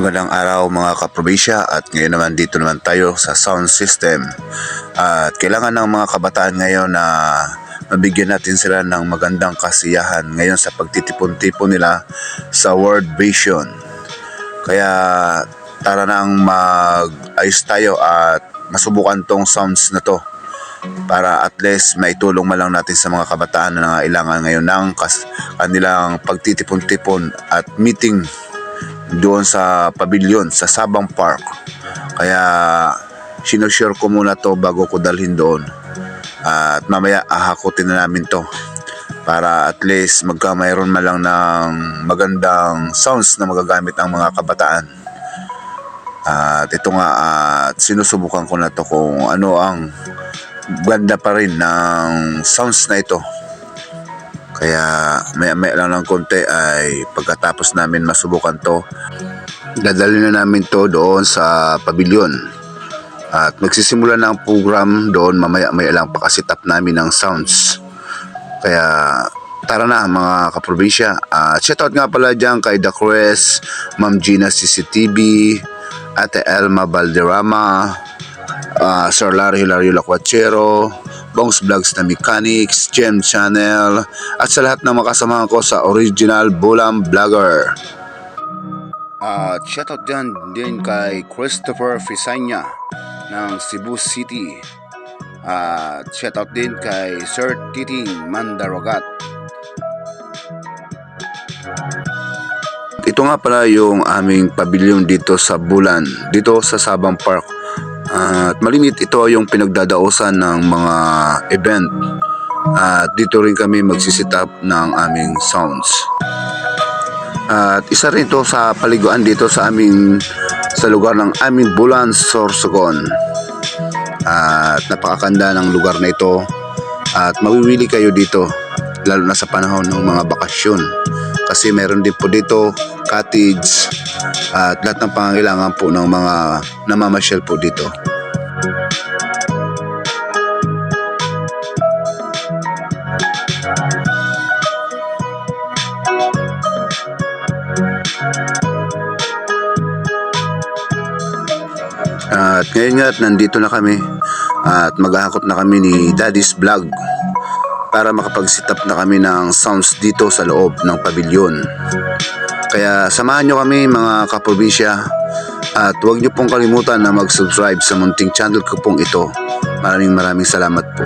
Magandang araw mga kaprobinsya at ngayon naman dito naman tayo sa sound system. At kailangan ng mga kabataan ngayon na mabigyan natin sila ng magandang kasiyahan ngayon sa pagtitipon-tipon nila sa World Vision. Kaya tara nang mag-ayos tayo at masubukan tong sounds na to para at least maitulong man lang natin sa mga kabataan na nangailangan ngayon ng kas- kanilang pagtitipon-tipon at meeting doon sa pavilion sa Sabang Park. Kaya sinashare ko muna to bago ko dalhin doon. At mamaya ahakutin na namin to para at least magka mayroon man lang ng magandang sounds na magagamit ang mga kabataan. At ito nga at sinusubukan ko na to kung ano ang ganda pa rin ng sounds na ito. Kaya maya maya lang ng konti ay pagkatapos namin masubukan to, dadali na namin to doon sa pavilion. At magsisimula na ang program doon mamaya maya lang pakasit up namin ng sounds. Kaya tara na mga kaprobinsya. At shoutout nga pala dyan kay The Crest, Ma'am Gina CCTV, Ate Elma Valderrama, ah, Sir Larry Hilario Lacuachero, Bongs Vlogs na Mechanics, Gem Channel, at sa lahat ng mga kasamahan ko sa Original Bulam Vlogger. At shoutout dyan din kay Christopher Fisanya ng Cebu City. At shoutout din kay Sir Titing Mandaragat. Ito nga pala yung aming pavilion dito sa Bulan, dito sa Sabang Park. At malimit ito yung pinagdadausan ng mga event. At dito rin kami magsisit up ng aming sounds. At isa rin to sa paliguan dito sa aming sa lugar ng aming Bulan, Sorsogon. At napakakanda ng lugar na ito. At mawiwili kayo dito lalo na sa panahon ng mga bakasyon. Kasi meron din po dito cottage at lahat ng pangangailangan po ng mga namamasyal po dito. At ngayon nga at nandito na kami at maghahakot na kami ni Daddy's Vlog para makapag-sit up na kami ng sounds dito sa loob ng pavilion. Kaya samahan nyo kami mga kaprobinsya at huwag nyo pong kalimutan na mag-subscribe sa munting channel ko pong ito. Maraming maraming salamat po.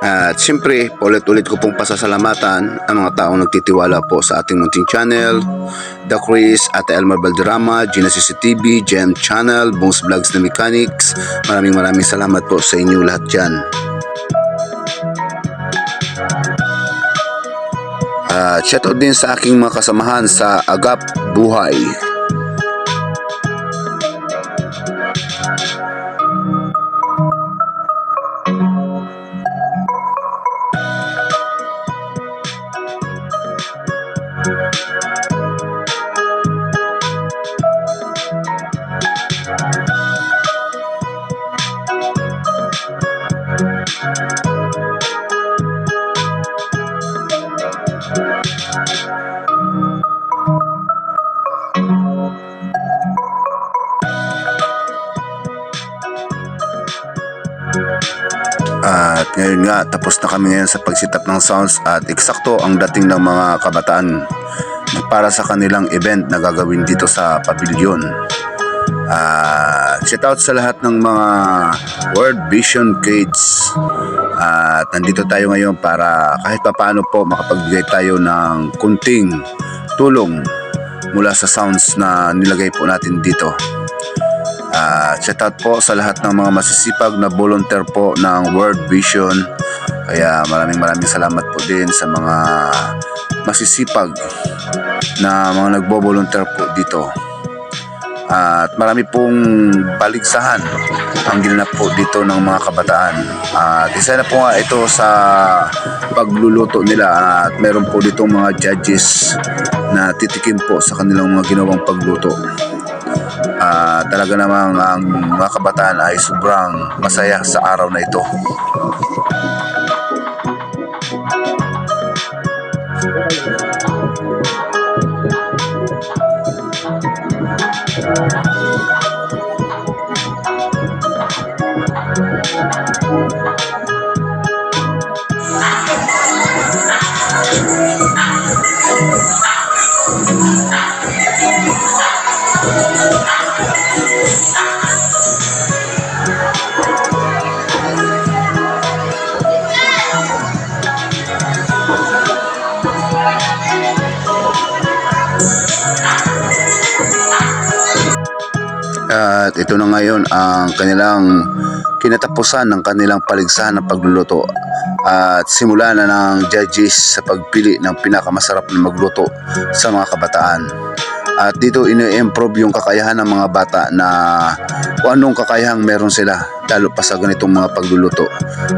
At siyempre, ulit-ulit ko pong pasasalamatan ang mga taong nagtitiwala po sa ating munting channel, The Chris, Ate Elmar Valderrama, Gina CCTV, Gem Channel, Bongs Vlogs na Mechanics. Maraming maraming salamat po sa inyo lahat dyan. At shoutout din sa aking mga kasamahan sa Agap Buhay. Ngayon nga, tapos na kami ngayon sa pagsitap ng sounds at eksakto ang dating ng mga kabataan para sa kanilang event na gagawin dito sa pavilion. At shout out sa lahat ng mga World Vision Kids. At nandito tayo ngayon para kahit papaano po makapagbigay tayo ng kunting tulong mula sa sounds na nilagay po natin dito. Uh, shout out po sa lahat ng mga masisipag na volunteer po ng World Vision. Kaya maraming maraming salamat po din sa mga masisipag na mga nagbo-volunteer po dito. At marami pong baligsahan ang ginanap po dito ng mga kabataan. At isa na po nga ito sa pagluluto nila at meron po dito mga judges na titikim po sa kanilang mga ginawang pagluto. Ah, talaga namang ang mga kabataan ay sobrang masaya sa araw na ito. Ito na ngayon ang kanilang kinatapusan ng kanilang paligsahan ng pagluluto at simula na ng judges sa pagpili ng pinakamasarap na magluto sa mga kabataan. At dito ini-improve yung kakayahan ng mga bata na kung anong kakayahang meron sila lalo pa sa ganitong mga pagluluto.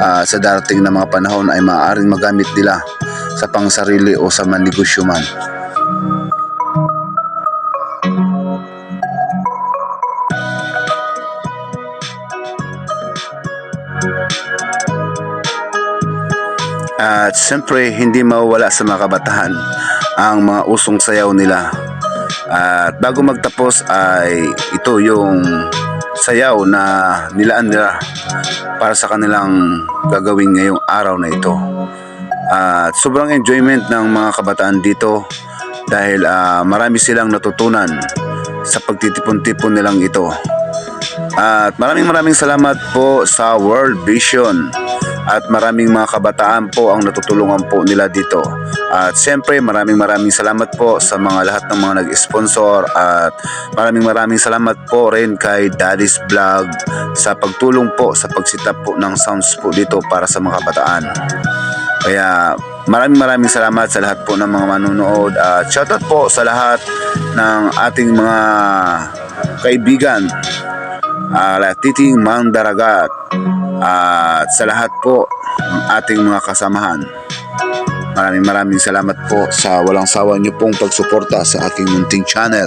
At sa darating na mga panahon ay maaaring magamit nila sa pangsarili o sa manegosyo man. At siyempre, hindi mawawala sa mga kabataan ang mga usong sayaw nila. At bago magtapos ay ito yung sayaw na nilaan nila para sa kanilang gagawin ngayong araw na ito. At sobrang enjoyment ng mga kabataan dito dahil ah, marami silang natutunan sa pagtitipon-tipon nilang ito. At maraming maraming salamat po sa World Vision at maraming mga kabataan po ang natutulungan po nila dito. At siyempre maraming maraming salamat po sa mga lahat ng mga nag-sponsor at maraming maraming salamat po rin kay Daddy's Vlog sa pagtulong po sa pagsitap po ng sounds po dito para sa mga kabataan. Kaya maraming maraming salamat sa lahat po ng mga manunood at shoutout po sa lahat ng ating mga kaibigan uh, Titing Mandaragat at sa lahat po ng ating mga kasamahan. Maraming maraming salamat po sa walang sawa niyo pong pagsuporta sa aking munting channel.